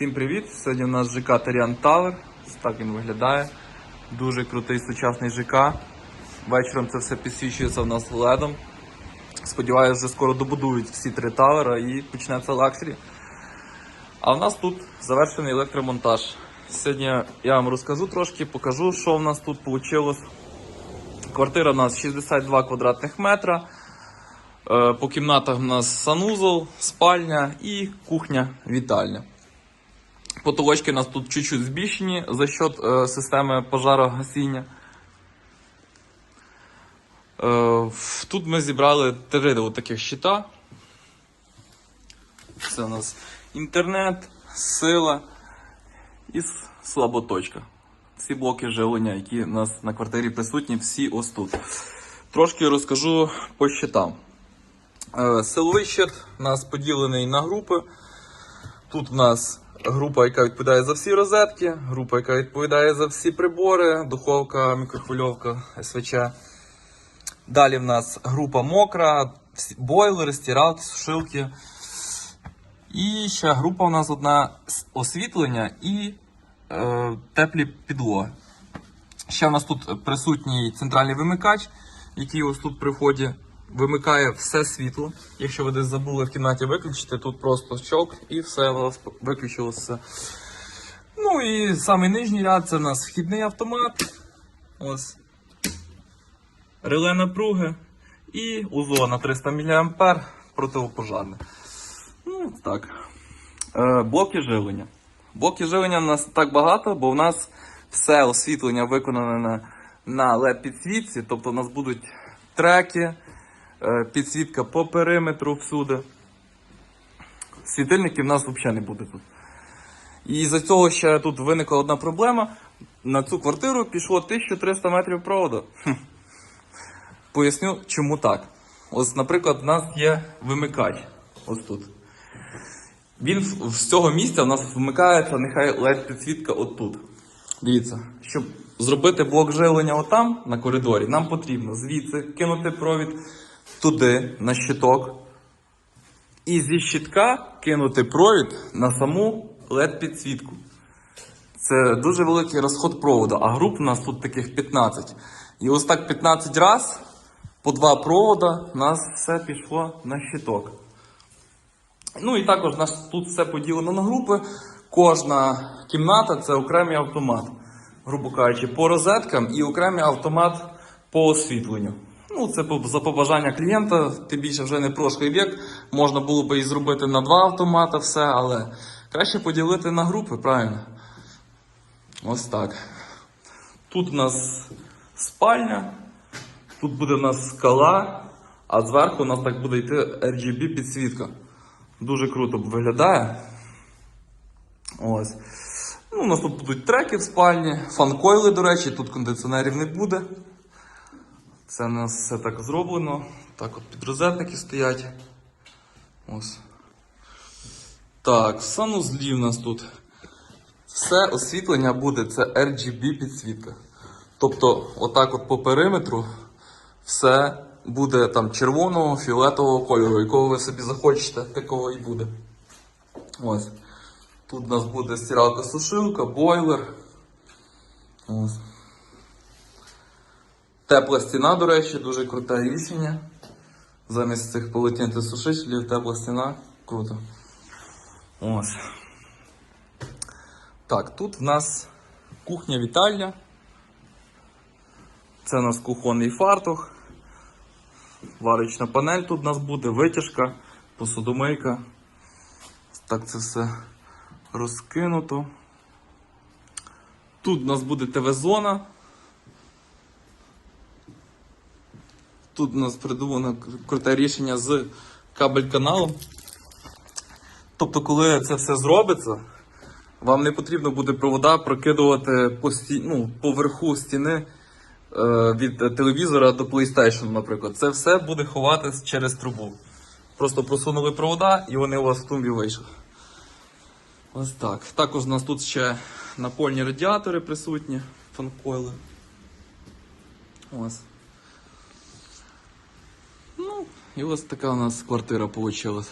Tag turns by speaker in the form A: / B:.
A: Всім привіт! Сьогодні у нас ЖК Таріан Тавер. Так він виглядає. Дуже крутий сучасний ЖК. Вечором це все підсвічується у нас ледом. Сподіваюся, вже скоро добудують всі три тавера і почнеться лакшері. А в нас тут завершений електромонтаж. Сьогодні я вам розкажу трошки, покажу, що в нас тут вийшло. Квартира у нас 62 квадратних метра. Е, По кімнатах у нас санузол, спальня і кухня, вітальня. Потолочки у нас тут чуть-чуть збільшені за счет е, системи пожарогасіння. Е, тут ми зібрали три таких щита. Це у нас інтернет, сила і слаботочка. Всі блоки живлення, які у нас на квартирі присутні, всі ось тут. Трошки розкажу по щитам. Е, Силовий щит у нас поділений на групи. Тут у нас група, яка відповідає за всі розетки, група, яка відповідає за всі прибори, духовка, мікрохвильовка, СВЧ. Далі в нас група мокра, бойлери, стиралки, сушилки. І ще група у нас одна освітлення і е, теплі підлоги. Ще в нас тут присутній центральний вимикач, який ось тут при вході вимикає все світло. Якщо ви десь забули в кімнаті виключити, тут просто щок і все виключилося. Ну і самий нижній ряд це у нас вхідний автомат. Ось. Реле напруги і УЗО на 300 мА противопожарне. Ну, так. Е, блоки живлення. Блоки живлення в нас так багато, бо в нас все освітлення виконане на, на LED підсвітці, тобто у нас будуть треки, підсвітка по периметру всюди. Світильників в нас взагалі не буде тут. І за цього ще тут виникла одна проблема. На цю квартиру пішло 1300 метрів проводу. Поясню, чому так. Ось, наприклад, у нас є вимикач. Ось тут. Він з цього місця у нас вмикається, нехай LED підсвітка отут. Дивіться, щоб зробити блок живлення отам на коридорі, нам потрібно звідси кинути провід туди, на щиток. І зі щитка кинути провід на саму LED підсвітку. Це дуже великий розход проводу, а груп у нас тут таких 15. І ось так 15 раз по два провода у нас все пішло на щиток. Ну і також у нас тут все поділено на групи. Кожна кімната це окремий автомат, грубо кажучи, по розеткам і окремий автомат по освітленню. Ну, це за побажання клієнта, тим більше вже не прошлий вік. Можна було би і зробити на два автомата все, але краще поділити на групи, правильно? Ось так. Тут у нас спальня, тут буде у нас скала, а зверху у нас так буде йти RGB підсвітка. Дуже круто виглядає. Ось. Ну, у нас тут будуть треки в спальні, фанкойли, до речі, тут кондиціонерів не буде. Це у нас все так зроблено. Так от підрозетники стоять. Ось. Так, в санузлі у нас тут. Все освітлення буде, це RGB підсвітка. Тобто, отак от по периметру все буде там червоного, фіолетового кольору, якого ви собі захочете, такого і буде. Ось. Тут у нас буде стиралка сушилка, бойлер. Ось. Тепла стіна, до речі, дуже круте рішення. Замість цих полотняних сушителів тепла стіна. Круто. Ось. Так, тут в нас кухня-вітальня. Це у нас кухонний фартух. Варочна панель тут у нас буде, витяжка, посудомийка. Так це все розкинуто. Тут у нас буде ТВ-зона. Тут у нас придумано круте рішення з кабель-каналом. Тобто, коли це все зробиться, вам не потрібно буде провода прокидувати по, сті... ну, по стіни е, від телевізора до PlayStation, наприклад. Це все буде ховатись через трубу. Просто просунули провода і вони у вас в тумбі вийшли. Ось так. Також у нас тут ще напольні радіатори присутні, фанкойли. Ось. Ну, і ось така у нас квартира вийшла.